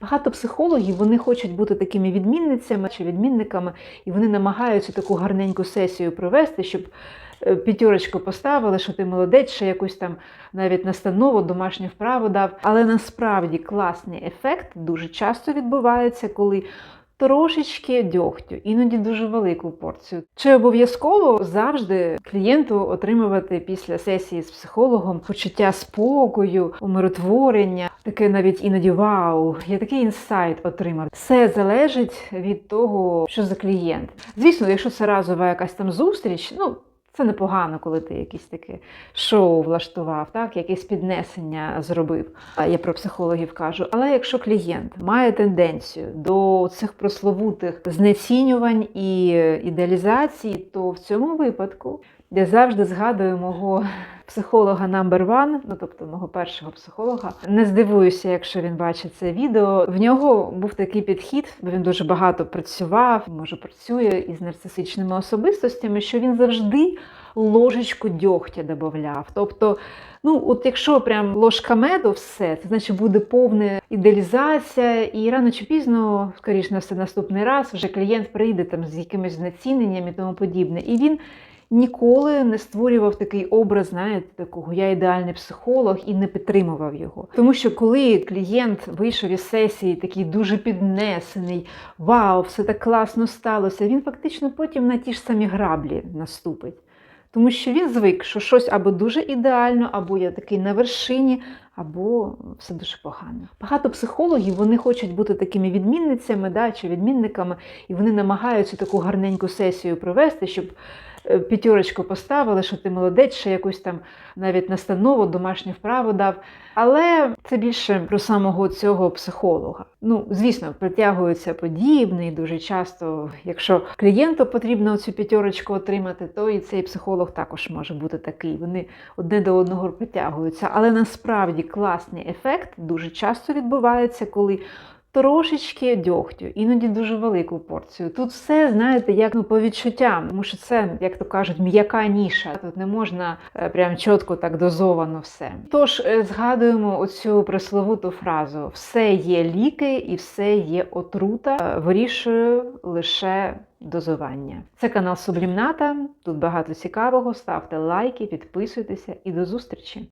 Багато психологів вони хочуть бути такими відмінницями чи відмінниками, і вони намагаються таку гарненьку сесію провести, щоб е, п'ятерочку поставили, що ти молодець, ще якусь там навіть настанову, домашню вправу дав. Але насправді класний ефект дуже часто відбувається, коли трошечки дьогтю, іноді дуже велику порцію. Чи обов'язково завжди клієнту отримувати після сесії з психологом почуття спокою, умиротворення, таке навіть іноді вау, я такий інсайт отримав. Все залежить від того, що за клієнт. Звісно, якщо це разова якась там зустріч, ну. Це непогано, коли ти якісь таке шоу влаштував, так, якесь піднесення зробив. Я про психологів кажу. Але якщо клієнт має тенденцію до цих прословутих знецінювань і ідеалізації, то в цьому випадку я завжди згадую мого психолога number one, ну тобто мого першого психолога. Не здивуюся, якщо він бачить це відео. В нього був такий підхід, бо він дуже багато працював, може працює із нарцисичними особистостями, що він завжди ложечку дьогтя додавав. Тобто, ну от якщо прям ложка меду, все, це значить буде повна ідеалізація, і рано чи пізно, скоріш на все, наступний раз вже клієнт прийде там з якимось знеціненням і тому подібне. І він ніколи не створював такий образ, знаєте, такого я ідеальний психолог і не підтримував його. Тому що коли клієнт вийшов із сесії, такий дуже піднесений, вау, все так класно сталося, він фактично потім на ті ж самі граблі наступить. Тому що він звик, що щось або дуже ідеально, або я такий на вершині, або все дуже погано. Багато психологів вони хочуть бути такими відмінницями да, чи відмінниками, і вони намагаються таку гарненьку сесію провести, щоб п'ятерочку поставили, що ти молодець, ще якусь там навіть настанову, домашню вправу дав. Але це більше про самого цього психолога. Ну, звісно, притягується подібне, і дуже часто, якщо клієнту потрібно цю п'ятерочку отримати, то і цей психолог також може бути такий. Вони одне до одного притягуються. Але насправді класний ефект дуже часто відбувається, коли трошечки дьогтю, іноді дуже велику порцію. Тут все, знаєте, як ну, по відчуттям, тому що це, як то кажуть, м'яка ніша. Тут не можна е, прям чітко так дозовано все. Тож е, згадуємо оцю пресловуту фразу: все є ліки і все є отрута. Е, Вирішую лише. Дозування. Це канал Сублімната. Тут багато цікавого. Ставте лайки, підписуйтеся і до зустрічі!